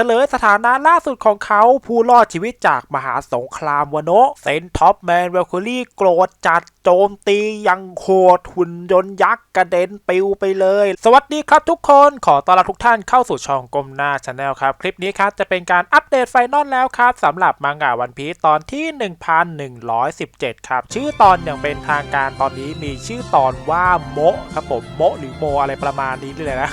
ฉลยสถานะล่าสุดของเขาผู้รอดชีวิตจากมหาสงครามวโนะเซนท็อปแมนเวลคูรี่โกรธจัดโจมตียังโหดหุ่นยนต์ยักษ์กระเด็นปิวไปเลย สวัสดีครับทุกคนขอต้อนรับทุกท่านเข้าสู่ช่องกลมหน้าชาแนลครับ คลิปนี้ครับจะเป็นการอัปเดตไฟนอลแล้วครับสำหรับมังงะวันพีตอนที่ 1117 ครับ ชื่อตอนอย่างเป็นทางการตอนนี้มีชื่อตอนว่าโมะครับผมโมะหรือโมอะไรประมาณนี้เลยนะ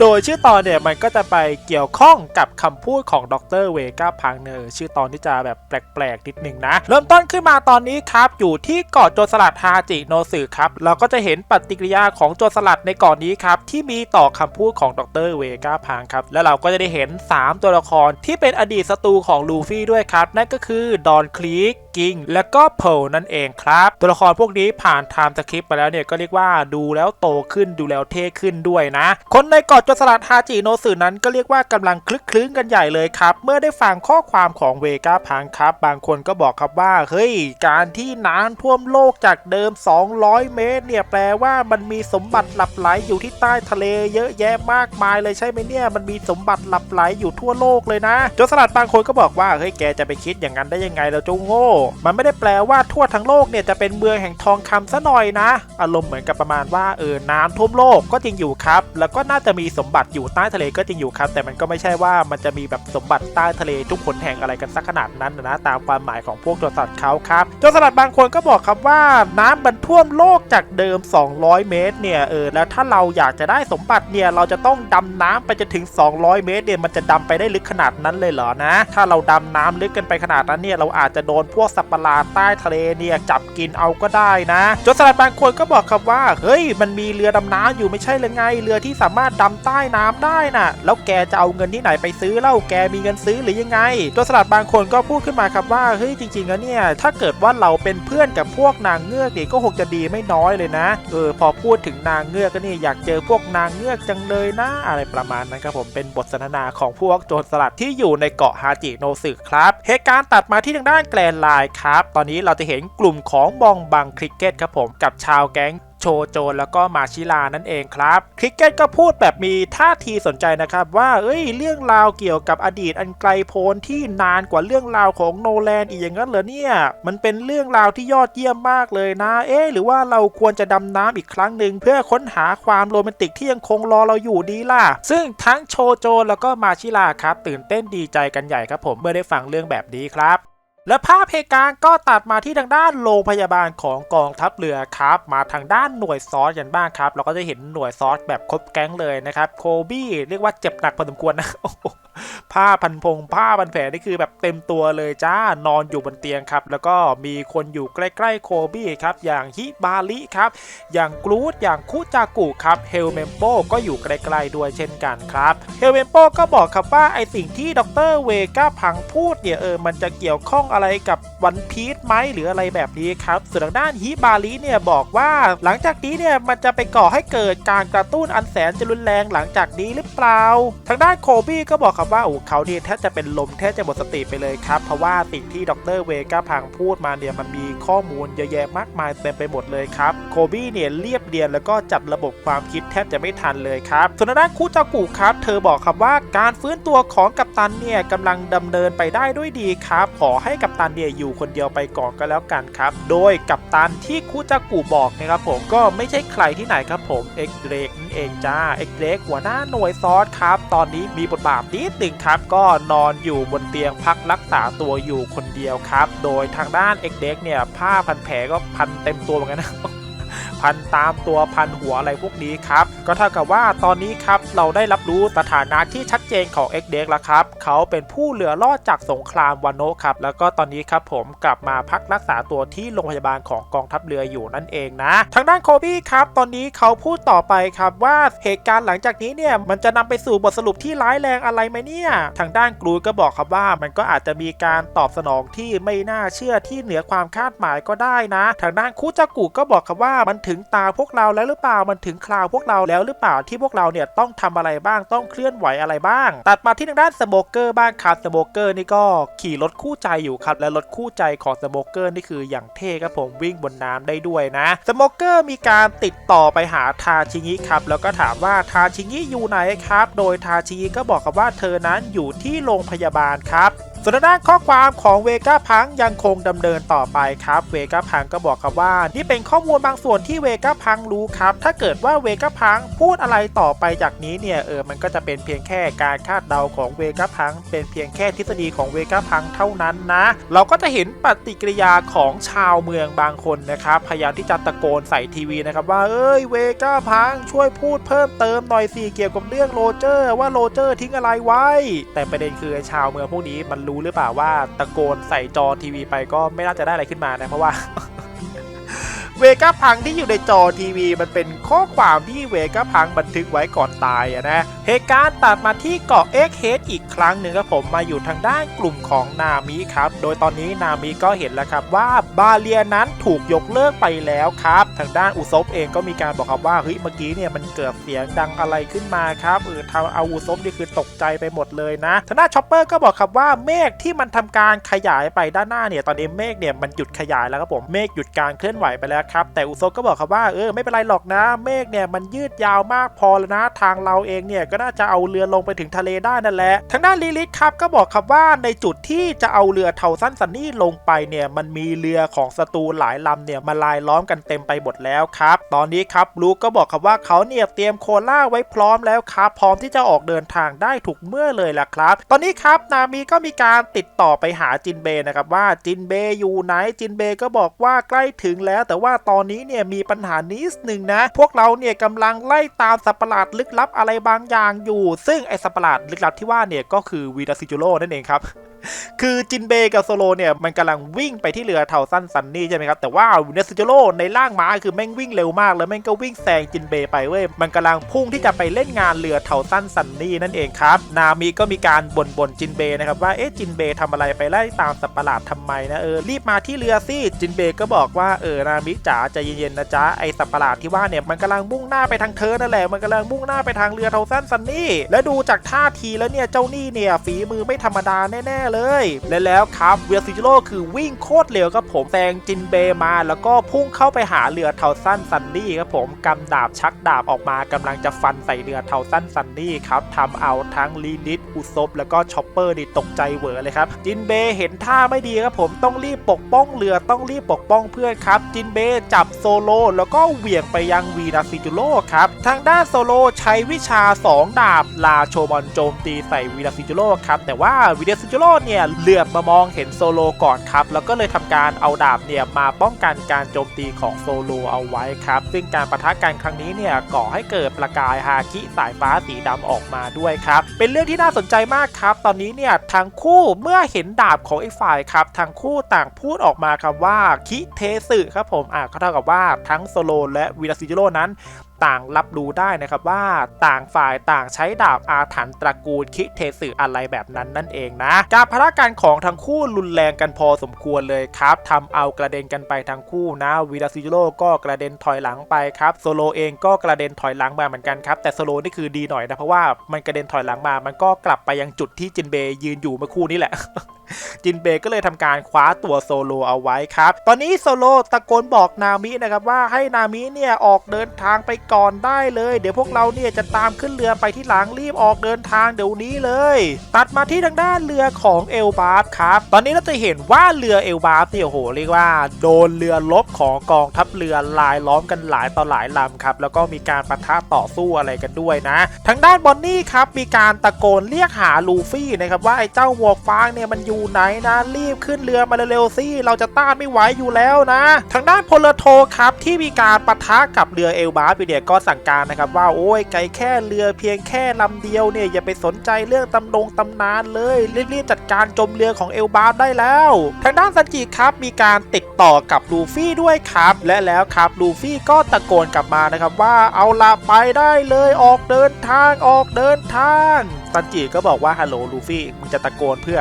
โดยชื่อตอนเนี่ยมันก็จะไปเกี่ยวข้องกับคำพูดของดรเวก้าพังเนอร์ชื่อตอนที่จะแบบแปลกๆนิดนึงนะ เริ่มต้นขึ้นมาตอนนี้ครับ อยู่ที่เกาะโจรสลัดฮาจิโนสึครับ เราก็จะเห็นปฏิกิริยาของโจรสลัดในเกาะนี้ครับ ที่มีต่อคำพูดของดรเวก้าพังครับ แล้วเราก็จะได้เห็น 3 ตัวละครที่เป็นอดีตศัตรูของลูฟี่ด้วยครับ นั่นก็คือดอนคลีกกิงและก็เพลนั่นเองครับ ตัวละครพวกนี้ผ่านไทม์สคริปต์มาแล้วเนี่ยก็เรียกว่าดูแล้วโตขึ้นดูแล้วเท่ขึ้นด้วยนะ คนในเกาะจรสลัดฮาจิโนสึนั้นก็เรียกว่ากำลังคลึกคลื้นกันใหญ่เลยครับ เมื่อได้ฟังข้อความของเวก้าพังครับ บางคนก็บอกครับว่า เฮ้ย การที่น้ำท่วมโลกจากเดิม 200 เมตร เนี่ยแปลว่ามันมีสมบัติหลับไหลอยู่ที่ใต้ทะเลเยอะแยะมากมายเลยใช่ไหมเนี่ย มันมีสมบัติหลับไหลอยู่ทั่วโลกเลยนะโจรสลัดบางคนก็บอกว่าเฮ้ยแกจะไปคิดอย่างนั้นได้ยังไงเราจ้าโง่ มันไม่ได้แปลว่าทั่วทั้งโลกเนี่ยจะเป็นเมืองแห่งทองคำซะหน่อยนะ อารมณ์เหมือนกับประมาณว่าเออน้ำท่วมโลกก็จริงอยู่ครับ แล้วก็น่าจะมีสมบัติอยู่ใต้ทะเลก็จริงอยู่ครับ แต่มันก็ไม่ใช่ว่ามันจะมีแบบสมบัติใต้ทะเลทุกคนแห่งอะไรกันสักขนาดนั้นนะตามความหมายของพวกโจรสลัดเขาครับโจรสลัดบางคนก็บอกครับว่าน้ำมันท่วมโลกจากเดิม 200 เมตรเนี่ยเออแล้วถ้าเราอยากจะได้สมบัติเนี่ยเราจะต้องดำน้ำไปจนถึง 200 เมตรเนี่ยมันจะดำไปได้ลึกขนาดนั้นเลยเหรอนะ ถ้าเราดำน้ำลึกกันไปขนาดนั้นเนี่ยเราอาจจะโดนพวกสัตว์ประหลาดใต้ทะเลเนี่ยจับกินเอาก็ได้นะโจรสลัดบางคนก็บอกครับว่าเฮ้ยมันมีเรือดำน้ำอยู่ไม่ใช่หรือไงเรือที่สามารถดำใต้น้ำได้น่ะ แล้วแกจะเอาเงินที่ไหนไปซื้อเหล่าแกมีเงินซื้อหรือยังไงโจรสลัดบางคนก็พูดขึ้นมาครับว่าเฮ้ยจริงๆแล้วเนี่ยถ้าเกิดว่าเราเป็นเพื่อนกับพวกนางเงือกเนี่ยก็คงจะดีไม่น้อยเลยนะเออพอพูดถึงนางเงือกก็นี่อยากเจอพวกนางเงือกจังเลยนะอะไรประมาณนั้นครับผมเป็นบทสนทนาของพวกโจรสลัดที่อยู่ในเกาะฮาจิโนสึครับเหตุการณ์ตัดมาที่ทางด้านแกลนไลน์ครับตอนนี้เราจะเห็นกลุ่มของบองบังคริกเก็ตครับผมกับชาวแก๊ง โชโจนแล้วก็มาชิลานั่นเองครับคริกเก็ตก็พูดแบบมีท่าทีสนใจนะครับว่าเอ้ยเรื่องราวเกี่ยวกับอดีตอันไกลโพ้นที่นานกว่าเรื่องราวของโนแลนอีกอย่างนั้นเหรอเนี่ย มันเป็นเรื่องราวที่ยอดเยี่ยมมากเลยนะ เอ๊หรือว่าเราควรจะดำน้ำอีกครั้งหนึ่งเพื่อค้นหาความโรแมนติกที่ยังคงรอเราอยู่ดีล่ะ ซึ่งทั้งโชโจนแล้วก็มาชิลาครับ ตื่นเต้นดีใจกันใหญ่ครับผมเมื่อได้ฟังเรื่องแบบนี้ครับ และภาพเหตุการณ์ก็ตัดมาที่ทางด้านโรงพยาบาลของกองทัพเรือครับ มาทางด้านหน่วยซอสกันบ้างครับ เราก็จะเห็นหน่วยซอสแบบครบแก๊งเลยนะครับ โคบี้เรียกว่าเจ็บหนักพอสมควรนะ ผ้าพันพงผ้าพันแผลนี่คือแบบเต็มตัวเลยจ้านอนอยู่บนเตียงครับ แล้วก็มีคนอยู่ใกล้ๆโคบี้ครับอย่างฮิบาริครับ อย่างกรูดอย่างคุจากุครับเฮลเมมโปก็อยู่ใกล้ๆด้วยเช่นกันครับเฮลเมมโปก็บอกครับว่าไอสิ่งที่ดรเวก้าพังพูดเนี่ยเออมันจะเกี่ยวข้องอะไรกับวันพีชไหมหรืออะไรแบบนี้ครับส่วนทางด้านฮิบาริเนี่ยบอกว่าหลังจากนี้เนี่ยมันจะไปก่อให้เกิดการกระตุ้นอันแสนจะรุนแรงหลังจากนี้หรือเปล่า ทางด้านโคบี้ก็บอกครับว่าโอ้เขาเนี่ยแทบจะเป็นลมแทบจะหมดสติไปเลยครับ เพราะว่าสิ่งที่ดรเวก้าพังพูดมาเนี่ยมันมีข้อมูลเยอะแยะมากมายเต็มไปหมดเลยครับโคบี้เนี่ยเรียบเรียนแล้วก็จัดระบบความคิดแทบจะไม่ทันเลยครับส่วนด้านคูจากุครับเธอบอกครับว่าการฟื้นตัวของกัปตันเนี่ยกำลังดำเนินไปได้ด้วยดีครับขอให้กัปตันเนี่ยอยู่คนเดียวไปก่อนก็แล้วกันครับ โดยกัปตันที่คูจากุบอกนะครับผมก็ไม่ใช่ใครที่ไหนครับผมเอ็กเดรก เองจ้าเอ็กเด็กหัวหน้าหน่วยซอสครับ ตอนนี้มีบทบาทนิดหนึ่งครับ ก็นอนอยู่บนเตียงพักรักษาตัวอยู่คนเดียวครับ โดยทางด้านเอ็กเดกเนี่ยผ้าพันแผลก็พันเต็มตัวเหมือนกันนะ พันตามตัวพันหัวอะไรพวกนี้ครับ ก็เท่ากับว่าตอนนี้ครับเราได้รับรู้สถานะที่ชัดเจนของ x d e x แล้วครับ เขาเป็นผู้เหลือรอดจากสงครามวานโนครับ แล้วก็ตอนนี้ครับผมกลับมาพักรักษาตัวที่โรงพยาบาลของกองทัพเรืออยู่นั่นเองนะ ทางด้านโคบี้ครับตอนนี้เขาพูดต่อไปครับว่าเหตุการณ์หลังจากนี้เนี่ยมันจะนำไปสู่บทสรุปที่ร้ายแรงอะไรไหมเนี่ย ทางด้านกรูก็บอกครับว่ามันก็อาจจะมีการตอบสนองที่ไม่น่าเชื่อที่เหนือความคาดหมายก็ได้นะ ทางด้านคุจากุก็บอกครับว่ามันถึงถึงตาพวกเราแล้วหรือเปล่ามันถึงคราวพวกเราแล้วหรือเปล่าที่พวกเราเนี่ยต้องทำอะไรบ้างต้องเคลื่อนไหวอะไรบ้าง ตัดมาที่ทางด้านสโมเกอร์บ้างครับสโมเกอร์นี่ก็ขี่รถคู่ใจอยู่ครับและรถคู่ใจของสโมเกอร์นี่คืออย่างเท่ครับผมวิ่งบนน้ำได้ด้วยนะสโมเกอร์มีการติดต่อไปหาทาชิงิครับแล้วก็ถามว่าทาชิงิอยู่ไหนครับ โดยทาชิงิก็บอกกับว่าเธอนั้นอยู่ที่โรงพยาบาลครับ ส่วนด้านข้อความของเวก้าพังยังคงดำเนินต่อไปครับเวก้าพังก็บอกครับว่า นี่เป็นข้อมูลบางส่วนที่เวก้าพังรู้ครับ ถ้าเกิดว่าเวก้าพังพูดอะไรต่อไปจากนี้เนี่ยเออมันก็จะเป็นเพียงแค่การคาดเดาของเวก้าพังเป็นเพียงแค่ทฤษฎีของเวก้าพังเท่านั้นนะ เราก็จะเห็นปฏิกิริยาของชาวเมืองบางคนนะครับพยายามที่จะตะโกนใส่ทีวีนะครับว่าเอ้ยเวก้าพังช่วยพูดเพิ่มเติมหน่อยสิเกี่ยวกับเรื่องโรเจอร์ว่าโรเจอร์ทิ้งอะไรไว้ แต่ประเด็นคือชาวเมืองพวกนี้มันรูู้้หรือเปล่าว่าตะโกนใส่จอทีวีไปก็ไม่น่าจะได้อะไรขึ้นมานะเพราะว่า เวก้าพังที่อยู่ในจอทีวี มันเป็นข้อความที่เวก้าพังบันทึกไว้ก่อนตายอะนะเหตุการณ์ตัดมาที่เกาะเอ็กเฮดอีกครั้งหนึ่งครับผมมาอยู่ทางด้านกลุ่มของนามิครับ โดยตอนนี้นามิก็เห็นแล้วครับว่าบาเลียนั้นถูกยกเลิกไปแล้วครับ ทางด้านอุซบเองก็มีการบอกครับว่าเฮ้ยเมื่อกี้เนี่ยมันเกิดเสียงดังอะไรขึ้นมาครับเออทำเอาอุซบนี่คือตกใจไปหมดเลยนะทางด้านชอปเปอร์ก็บอกครับว่าเมฆที่มันทำการขยายไปด้านหน้าเนี่ยตอนนี้เมฆเนี่ยมันหยุดขยายแล้วครับผมเมฆหยุดการเคลื่อนไหวไปแล้วครับ แต่อุโซก็บอกครับว่าเออไม่เป็นไรหรอกนะ เมฆเนี่ยมันยืดยาวมากพอแล้วนะ ทางเราเองเนี่ยก็น่าจะเอาเรือลงไปถึงทะเลได้นั่นแหละ ทางด้านลิลิทครับก็บอกครับว่าในจุดที่จะเอาเรือเทาสั้นซันนี่ลงไปเนี่ยมันมีเรือของศัตรูหลายลำเนี่ยมาลายล้อมกันเต็มไปหมดแล้วครับ ตอนนี้ครับลูกก็บอกครับว่าเขาเนี่ยเตรียมโคล่าไว้พร้อมแล้วครับ พร้อมที่จะออกเดินทางได้ถูกเมื่อเลยล่ะครับ ตอนนี้ครับนามีก็มีการติดต่อไปหาจินเบนะครับว่าจินเบอยู่ไหนจินเบก็บอกว่าใกล้ถึงแล้วแต่ว่าตอนนี้เนี่ยมีปัญหานิดหนึ่งนะ พวกเราเนี่ยกำลังไล่ตามสัตว์ประหลาดลึกลับอะไรบางอย่างอยู่ ซึ่งไอสัตว์ประหลาดลึกลับที่ว่าเนี่ยก็คือวีดาซิจูโร่นั่นเองครับ คือจินเบกับโซโลเนี่ยมันกำลังวิ่งไปที่เรือเทาสั้นซันนี่ใช่ไหมครับแต่ว่าเนสจิโร่ในร่างม้าคือแม่งวิ่งเร็วมาก แล้วแม่งก็วิ่งแซงจินเบไปเว้ยมันกำลังพุ่งที่จะไปเล่นงานเรือเทาสั้นซันนี่นั่นเองครับ นามิก็มีการบ่นบ่นจินเบนะครับว่าเอ๊ะจินเบทำอะไรไปไล่ตามสัตว์ประหลาดทำไมนะเออรีบมาที่เรือสิจินเบก็บอกว่าเออนามิจ๋าใจเย็นๆนะจ๊ะไอสัตว์ประหลาดที่ว่าเนี่ยมันกำลังมุ่งหน้าไปทางเธอนั่นแหละมันกำลังมุ่งหน้าไปทางเรือเทาสั้นซันนี่และดูจากท่าทีแล้วเนี่ยเจ้านี่เนี่ยฝีมือไม่ธรรมดาแน่ๆเลย และแล้วครับเวียซิจิโร่คือวิ่งโคตรเร็วครับผมแซงจินเบมา แล้วก็พุ่งเข้าไปหาเรือเทาสั้นซันนี่ครับผมกำดาบชักดาบออกมากำลังจะฟันใส่เรือเทาสั้นซันนี่ครับทำเอาทั้งลีนิดอุซบแล้วก็ชอปเปอร์นี่ตกใจเหวอเลยครับจินเบเห็นท่าไม่ดีครับผมต้องรีบปกป้องเรือต้องรีบปกป้องเพื่อนครับจินเบจับโซโลแล้วก็เหวี่ยงไปยังวีนาซิจูโร่ครับทางด้านโซโลใช้วิชา 2 ดาบลาโชมอนโจมตีใส่วีนาซิจูโร่ครับแต่ว่าวีนาซิจูโร่เนี่ยเหลือบมามองเห็นโซโลก่อนครับ แล้วก็เลยทำการเอาดาบเนี่ยมาป้องกันการโจมตีของโซโลเอาไว้ครับ ซึ่งการประทะกันครั้งนี้เนี่ยก่อให้เกิดประกายฮาคิสายฟ้าสีดำออกมาด้วยครับ เป็นเรื่องที่น่าสนใจมากครับ ตอนนี้เนี่ยทั้งคู่เมื่อเห็นดาบของอีกฝ่ายครับทั้งคู่ต่างพูดออกมาครับว่าคิเทสึครับผมอะก็เท่ากับว่าทั้งโซโลและวีนาซิจิโร่นั้น ต่างรับรู้ได้นะครับว่าต่างฝ่ายต่างใช้ดาบอาถรรพ์ตระกูลคิเทสึอะไรแบบนั้นนั่นเองนะ การพละกันของทั้งคู่รุนแรงกันพอสมควรเลยครับทำเอากระเด็นกันไปทั้งคู่นะวีดาซิโร่ก็กระเด็นถอยหลังไปครับโซโลเองก็กระเด็นถอยหลังมาเหมือนกันครับแต่โซโลนี่คือดีหน่อยนะเพราะว่ามันกระเด็นถอยหลังมา มันก็กลับไปยังจุดที่จินเบยืนอยู่เมื่อคู่นี้แหละจินเบยก็เลยทำการคว้าตัวโซโลเอาไว้ครับ ตอนนี้โซโลตะโกนบอกนามินะครับว่าให้นามิเนี่ยออกเดินทางไปก่อนได้เลย เดี๋ยวพวกเราเนี่ยจะตามขึ้นเรือไปที่หลังรีบออกเดินทางเดี๋ยวนี้เลย ตัดมาที่ทางด้านเรือของเอลบาร์ครับ ตอนนี้เราจะเห็นว่าเรือเอลบาร์เนี่ยโอ้โหเรียกว่า โดนเรือลบของกองทัพเรือลายล้อมกันหลายต่อหลายลำครับแล้วก็มีการปะทะต่อสู้อะไรกันด้วยนะ ทางด้านบอนนี่ครับมีการตะโกนเรียกหาลูฟี่นะครับว่าไอ้เจ้าหมวกฟางเนี่ยมันอยู่ไหนนะรีบขึ้นเรือมาเร็วๆสิเราจะต้านไม่ไหวอยู่แล้วนะ ทางด้านพลโทครับที่มีการปะทะกับเรือเอลบาร์ไปเนี่ยก็สั่งการนะครับว่าโอ้ยไกลแค่เรือเพียงแค่ลำเดียวเนี่ยอย่าไปสนใจเรื่องตำนงตำนานเลยรีบๆจัดการจมเรือของเอลบาร์ได้แล้ว ทางด้านซันจิครับมีการติดต่อกับลูฟี่ด้วยครับ และแล้วครับลูฟี่ก็ตะโกนกลับมานะครับว่าเอาละไปได้เลยออกเดินทางออกเดินทางซันจิก็บอกว่าฮัลโหลลูฟี่มึงจะตะโกนเพื่อ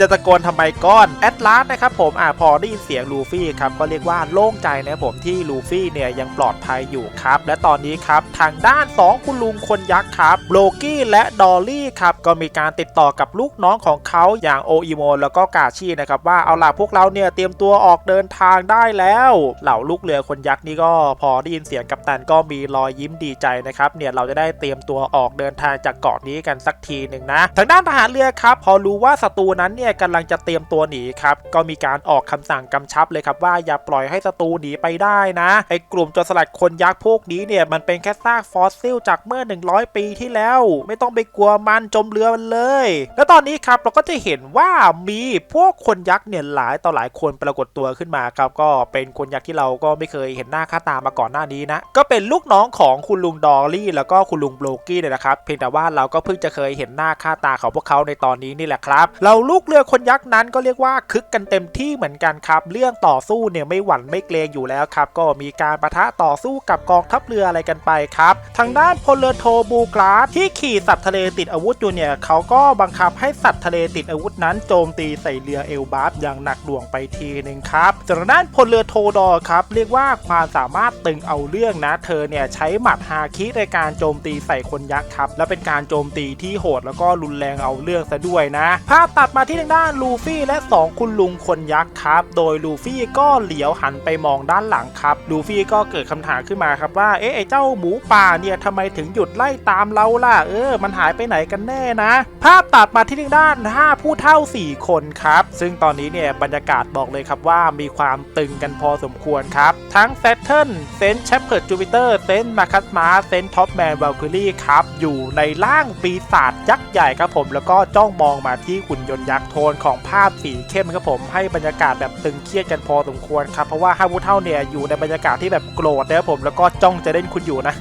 จะตะโกนทำไมก้อนแอตลาสนะครับผมอ่าพอได้ยินเสียงลูฟี่ครับก็เรียกว่าโล่งใจนะผมที่ลูฟี่เนี่ยยังปลอดภัยอยู่ครับ และตอนนี้ครับทางด้าน 2 คุณลุงคนยักษ์ครับโบกี้และดอลลี่ครับก็มีการติดต่อกับลูกน้องของเขาอย่างโออิโมแล้วก็กาชินะครับว่าเอาล่ะพวกเราเนี่ยเตรียมตัวออกเดินทางได้แล้วเหล่าลูกเรือคนยักษ์นี่ก็พอได้ยินเสียงกัปตันก็มีรอยยิ้มดีใจนะครับเนี่ยเราจะได้เตรียมตัวออกเดินทางจากเกาะนี้กันสักทีหนึ่งนะ ทางด้านทหารเรือครับพอรู้ว่าศัตรูนั้นเนี่ยกำลังจะเตรียมตัวหนีครับก็มีการออกคำสั่งกำชับเลยครับว่าอย่าปล่อยให้ศัตรูหนีไปได้นะไอ้กลุ่มโจรสลัดคนยักษ์พวกนี้เนี่ยมันเป็นแค่ซากฟอสซิลจากเมื่อ 100 ปีที่แล้ว ไม่ต้องไปกลัวมันจมเรือมันเลย แล้วตอนนี้ครับเราก็จะเห็นว่ามีพวกคนยักษ์เนี่ยหลายต่อหลายคนปรากฏตัวขึ้นมาครับก็เป็นคนยักษ์ที่เราก็ไม่เคยเห็นหน้าค่าตามาก่อนหน้านี้นะก็เป็นลูกน้องของคุณลุงดอลลี่แล้วก็คุณลุงโบลกี้เนี่ยนะครับเพียงแต่ว่าเราก็เพิ่งจะเคยเห็นหน้าค่าตาของพวกเขาในตอนนี้นี่แหละครับ เราลูกเรือรือคนยักษ์นั้นก็เรียกว่าคึกกันเต็มที่เหมือนกันครับ เรื่องต่อสู้เนี่ยไม่หวั่นไม่เกรงอยู่แล้วครับ ก็มีการประทะต่อสู้กับกองทัพเรืออะไรกันไปครับ ทางด้านพลเรือโทบูกราสที่ขี่สัตว์ทะเลติดอาวุธอยู่เนี่ยเขาก็บังคับให้สัตว์ทะเลติดอาวุธนั้นโจมตีใส่เรือเอลบาฟอย่างหนักหน่วงไปทีหนึ่งครับส่วนทางด้านพลเรือโทดอครับ เรียกว่าความสามารถตึงเอาเรื่องนะเธอเนี่ยใช้หมัดฮาคิในการโจมตีใส่คนยักษ์ครับและเป็นการโจมตีที่โหดแล้วก็รุนแรงเอาเรื่องซะด้วยนะภาพตัดมาที่ด้านลูฟี่และ 2 คุณลุงคนยักษ์ครับ โดยลูฟี่ก็เหลียวหันไปมองด้านหลังครับ ลูฟี่ก็เกิดคำถามขึ้นมาครับว่า เอ๊ะไอ้เจ้าหมูป่าเนี่ยทำไมถึงหยุดไล่ตามเราล่ะ เออ มันหายไปไหนกันแน่นะ ภาพตัดมาที่ทางด้าน 5 ผู้เท่า 4 คนครับ ซึ่งตอนนี้เนี่ยบรรยากาศบอกเลยครับว่ามีความตึงกันพอสมควรครับ ทั้งเซตเทิลเซนเชปเพิร์ดจูปิเตอร์เซนมาคัสมาเซนท็อปแมนว a ลคิลี่ครับ อยู่ในร่างปีศาจยักษ์ใหญ่ครับผม แล้วก็จ้องมองมาที่หุ่นยนต์ยักษ์ทนของภาพสีเข้มครับผมให้บรรยากาศแบบตึงเครียดกันพอสมควรครับเพราะว่าฮาวุเท่าเนี่ยอยู่ในบรรยากาศที่แบบโกรธนะครับผมแล้วก็จ้องจะเล่นคุณอยู่นะ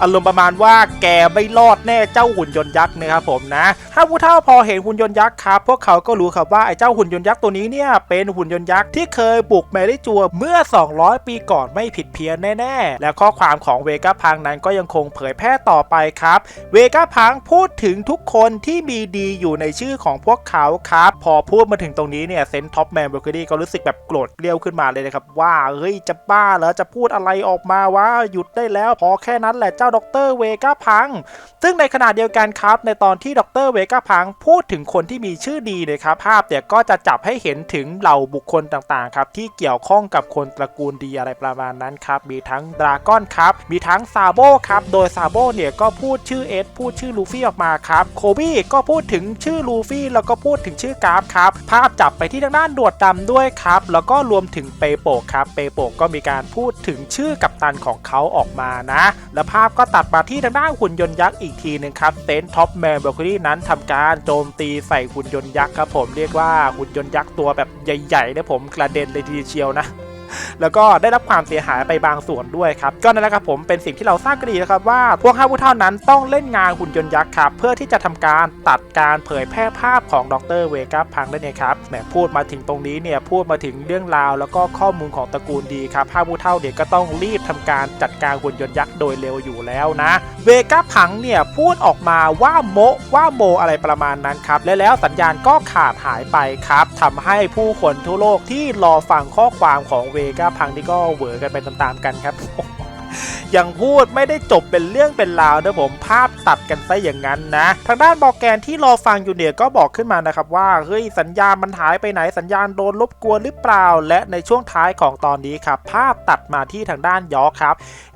อารมณ์ประมาณว่าแกไม่รอดแน่เจ้าหุ่นยนต์ยักษ์นะครับผมนะถ้าผู้เฒ่าพอเห็นหุ่นยนต์ยักษ์ครับพวกเขาก็รู้ครับว่าไอ้เจ้าหุ่นยนต์ยักษ์ตัวนี้เนี่ยเป็นหุ่นยนต์ยักษ์ที่เคยบุกแมรี่จัวเมื่อ 200 ปีก่อนไม่ผิดเพี้ยนแน่ๆ และข้อความของเวก้าพังนั้นก็ยังคงเผยแพร่ต่อไปครับ เวก้าพังพูดถึงทุกคนที่มีดีอยู่ในชื่อของพวกเขาครับ พอพูดมาถึงตรงนี้เนี่ยเซนท็อปแมนเบอร์เกอรี่ก็รู้สึกแบบโกรธเกลียวขึ้นมาเลยนะครับว่าเฮ้ยจะบ้าเหรอจะพูดอะไรออกมาว่าหยุดได้แล้วพอแค่นั้นแหละเจ้าด็อกเตอร์เวก้าพัง ซึ่งในขณะเดียวกันครับ ในตอนที่ดรเวก้าพังพูดถึงคนที่มีชื่อดีเลยครับภาพเนี่ยก็จะจับให้เห็นถึงเหล่าบุคคลต่างๆครับที่เกี่ยวข้องกับคนตระกูลดีอะไรประมาณนั้นครับมีทั้งดราก้อนครับมีทั้งซาโบครับโดยซาโบเนี่ยก็พูดชื่อเอสพูดชื่อลูฟี่ออกมาครับโคบี้ก็พูดถึงชื่อลูฟี่แล้วก็พูดถึงชื่อกราฟครับภาพจับไปที่ทางด้านดวดดำด้วยครับแล้วก็รวมถึงเปโปกครับเปโปกก็มีการพูดถึงชื่อกัปตันของเขาออกมานะ และภาพก็ตัดมาที่ทางด้านหุ่นยนต์ยักษ์อีกทีหนึ่งครับเซนท็อปแมนเบลครี่นั้นทำการโจมตีใส่หุ่นยนต์ยักษ์ครับผมเรียกว่าหุ่นยนต์ยักษ์ตัวแบบใหญ่ๆนะผมกระเด็นเลยทีเดียวนะ แล้วก็ได้รับความเสียหายไปบางส่วนด้วยครับ ก็นั่นแหละครับผมเป็นสิ่งที่เราทราบกันดีนะครับว่าพวกห้าผู้เท่านั้นต้องเล่นงานหุ่นยนต์ยักษ์ครับเพื่อที่จะทำการตัดการเผยแพร่ภาพของดรเวก้าพังได้เนี่ยครับแหมพูดมาถึงตรงนี้เนี่ยพูดมาถึงเรื่องราวแล้วก็ข้อมูลของตระกูลดีครับห้าผู้เท่าเนี่ยก็ต้องรีบทำการจัดการหุ่นยนต์ยักษ์โดยเร็วอยู่แล้วนะเวก้าพังเนี่ยพูดออกมาว่าโมว่าโมอะไรประมาณนั้นครับและแล้วสัญญาณก็ขาดหายไปครับทำให้ผู้คนทั่วโลกที่รอฟังข้อความของเวก้าพังนี่ก็เหวอกันไปตามๆกันครับ ยังพูดไม่ได้จบเป็นเรื่องเป็นราวนะผมภาพตัดกันซะอย่างนั้นนะ ทางด้านบอกแกนที่รอฟังอยู่เนี่ยก็บอกขึ้นมานะครับว่าเฮ้ยสัญญาณมันหายไปไหนสัญญาณโดนรบกวนหรือเปล่า และในช่วงท้ายของตอนนี้ครับภาพตัดมาที่ทางด้านยอกครับ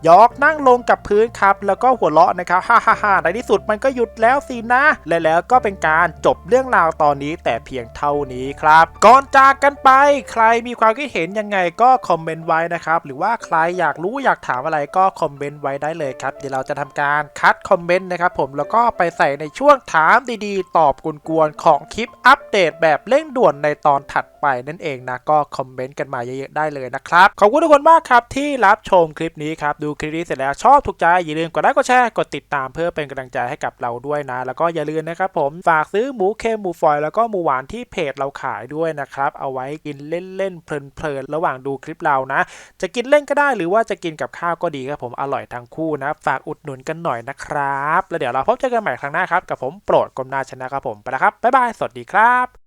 ยอกนั่งลงกับพื้นครับแล้วก็หัวเราะนะครับฮ่าฮ่าฮ่าในที่สุดมันก็หยุดแล้วสินะ และแล้วก็เป็นการจบเรื่องราวตอนนี้แต่เพียงเท่านี้ครับ ก่อนจากกันไปใครมีความคิดเห็นยังไงก็คอมเมนต์ไว้นะครับหรือว่าใครอยากรู้อยากถามอะไรก็คอมอมเมนต์ไว้ได้เลยครับ เดี๋ยวเราจะทำการคัดคอมเมนต์นะครับผมแล้วก็ไปใส่ในช่วงถามดีๆ ตอบกวนๆของคลิปอัปเดตแบบเร่งด่วนในตอนถัดไปนั่นเองนะก็คอมเมนต์กันมาเยอะๆได้เลยนะครับขอบคุณทุกคนมากครับที่รับชมคลิปนี้ครับดูคลิปนี้เสร็จแล้วชอบถูกใจอย่าลืมกดไลค์กดแชร์กดติดตามเพื่อเป็นกำลังใจให้กับเราด้วยนะ แล้วก็อย่าลืมนะครับผมฝากซื้อหมูเค็มหมูฝอยแล้วก็หมูหวานที่เพจเราขายด้วยนะครับเอาไว้กินเล่นๆเพลินๆระหว่างดูคลิปเรานะ จะกินเล่นก็ได้หรือว่าจะกินกับข้าวก็ดีครับผมอร่อยทั้งคู่นะ ฝากอุดหนุนกันหน่อยนะครับ แล้วเดี๋ยวเราพบเจอกันใหม่ครั้งหน้าครับ กับผมโปรดกลมนาชนะครับผม ไปแล้วครับ บ๊ายบาย สวัสดีครับ